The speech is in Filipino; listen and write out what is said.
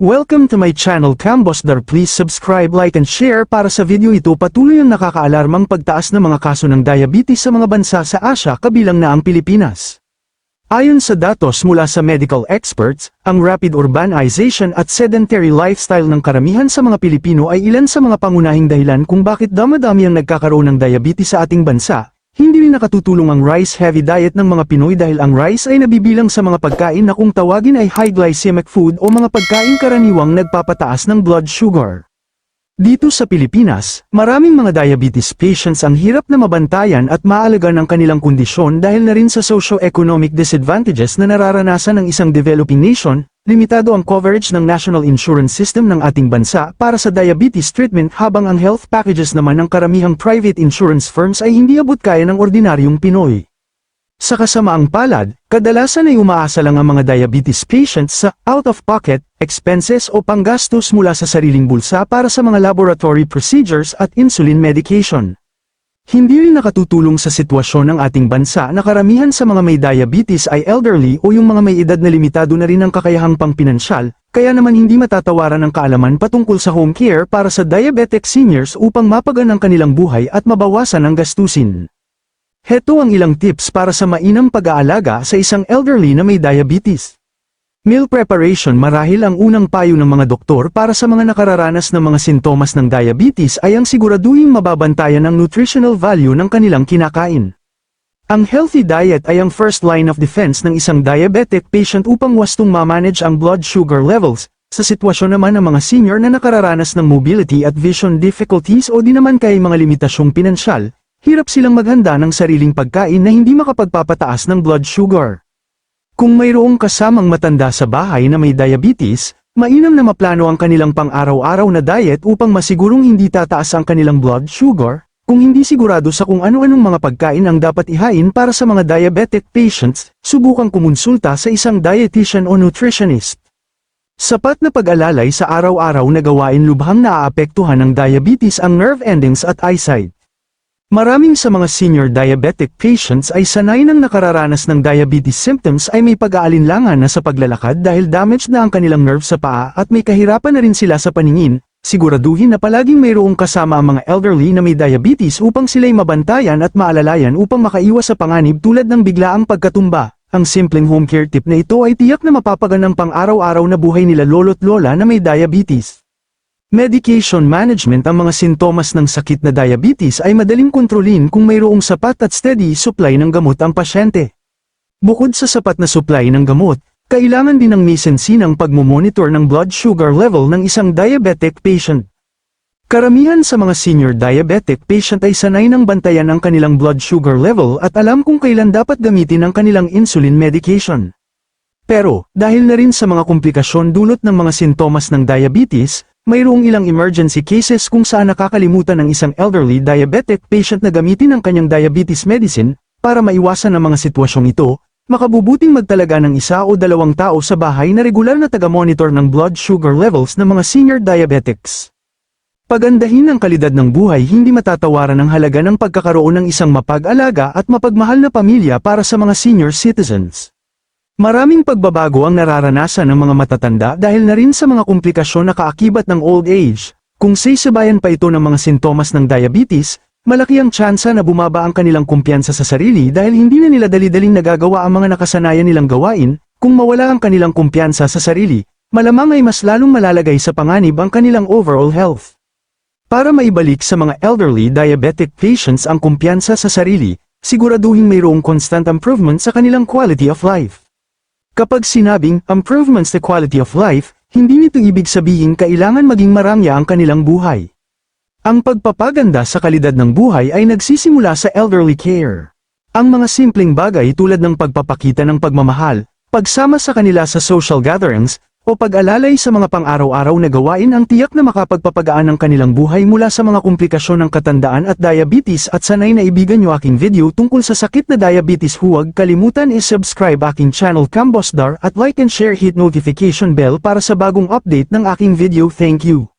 Welcome to my channel Cambosdar. Please subscribe, like and share para sa video ito patuloy ang nakakaalarmang pagtaas ng mga kaso ng diabetes sa mga bansa sa Asia kabilang na ang Pilipinas. Ayon sa datos mula sa medical experts, ang rapid urbanization at sedentary lifestyle ng karamihan sa mga Pilipino ay ilan sa mga pangunahing dahilan kung bakit damadami ang nagkakaroon ng diabetes sa ating bansa. Hindi rin nakatutulong ang rice-heavy diet ng mga Pinoy dahil ang rice ay nabibilang sa mga pagkain na kung tawagin ay high glycemic food o mga pagkain karaniwang nagpapataas ng blood sugar. Dito sa Pilipinas, maraming mga diabetes patients ang hirap na mabantayan at maalaga ng kanilang kondisyon dahil na rin sa socio-economic disadvantages na nararanasan ng isang developing nation, limitado ang coverage ng national insurance system ng ating bansa para sa diabetes treatment habang ang health packages naman ng karamihang private insurance firms ay hindi abot kaya ng ordinaryong Pinoy. Sa kasamaang palad, kadalasan ay umaasa lang ang mga diabetes patients sa out-of-pocket expenses o panggastos mula sa sariling bulsa para sa mga laboratory procedures at insulin medication. Hindi rin nakatutulong sa sitwasyon ng ating bansa na karamihan sa mga may diabetes ay elderly o yung mga may edad na limitado na rin ang kakayahang pangpinansyal, kaya naman hindi matatawaran ang kaalaman patungkol sa home care para sa diabetic seniors upang mapagan ang kanilang buhay at mabawasan ang gastusin. Heto ang ilang tips para sa mainam pag-aalaga sa isang elderly na may diabetes. Meal preparation marahil ang unang payo ng mga doktor para sa mga nakararanas ng mga sintomas ng diabetes ay ang siguraduhing mababantayan ang nutritional value ng kanilang kinakain. Ang healthy diet ay ang first line of defense ng isang diabetic patient upang wastong ma-manage ang blood sugar levels, sa sitwasyon naman ng mga senior na nakararanas ng mobility at vision difficulties o di naman kay mga limitasyong pinansyal, hirap silang maghanda ng sariling pagkain na hindi makapagpapataas ng blood sugar. Kung mayroong kasamang matanda sa bahay na may diabetes, mainam na maplano ang kanilang pang-araw-araw na diet upang masigurong hindi tataas ang kanilang blood sugar, kung hindi sigurado sa kung ano-anong mga pagkain ang dapat ihain para sa mga diabetic patients, subukang kumonsulta sa isang dietitian o nutritionist. Sapat na pag-alalay sa araw-araw na gawain lubhang naaapektuhan ng diabetes ang nerve endings at eyesight. Maraming sa mga senior diabetic patients ay sanay nang nakararanas ng diabetes symptoms ay may pag-aalinlangan na sa paglalakad dahil damaged na ang kanilang nerve sa paa at may kahirapan na rin sila sa paningin, siguraduhin na palaging mayroong kasama ang mga elderly na may diabetes upang sila'y mabantayan at maalalayan upang makaiwas sa panganib tulad ng biglaang pagkatumba. Ang simpleng home care tip na ito ay tiyak na mapapagan ng pang-araw-araw na buhay nila lolo't lola na may diabetes. Medication management ang mga sintomas ng sakit na diabetes ay madaling kontrolin kung mayroong sapat at steady supply ng gamot ang pasyente. Bukod sa sapat na supply ng gamot, kailangan din ng misensinang pagmumonitor ng blood sugar level ng isang diabetic patient. Karamihan sa mga senior diabetic patient ay sanay ng bantayan ang kanilang blood sugar level at alam kung kailan dapat gamitin ang kanilang insulin medication. Pero, dahil na rin sa mga komplikasyon dulot ng mga sintomas ng diabetes, mayroong ilang emergency cases kung saan nakakalimutan ng isang elderly diabetic patient na gamitin ang kanyang diabetes medicine, para maiwasan ang mga sitwasyong ito, makabubuting magtalaga ng isa o dalawang tao sa bahay na regular na taga-monitor ng blood sugar levels ng mga senior diabetics. Pagandahin ang kalidad ng buhay hindi matatawaran ang halaga ng pagkakaroon ng isang mapag-alaga at mapagmahal na pamilya para sa mga senior citizens. Maraming pagbabago ang nararanasan ng mga matatanda dahil na rin sa mga komplikasyon na kaakibat ng old age. Kung sisibayan pa ito ng mga sintomas ng diabetes, malaki ang tsansa na bumaba ang kanilang kumpiyansa sa sarili dahil hindi na nila dali-daling nagagawa ang mga nakasanayan nilang gawain, kung mawala ang kanilang kumpiyansa sa sarili, malamang ay mas lalong malalagay sa panganib ang kanilang overall health. Para maibalik sa mga elderly diabetic patients ang kumpiyansa sa sarili, siguraduhin mayroong constant improvement sa kanilang quality of life. Kapag sinabing improvements to quality of life, hindi nito ibig sabihin kailangan maging marangya ang kanilang buhay. Ang pagpapaganda sa kalidad ng buhay ay nagsisimula sa elderly care. Ang mga simpleng bagay tulad ng pagpapakita ng pagmamahal, pagsama sa kanila sa social gatherings, o pag-alalay sa mga pang-araw-araw na gawain ang tiyak na makapagpapagaan ng kanilang buhay mula sa mga komplikasyon ng katandaan at diabetes at sanay na ibigan nyo aking video tungkol sa sakit na diabetes huwag kalimutan is-subscribe aking channel Cambosdar at like and share hit notification bell para sa bagong update ng aking video thank you.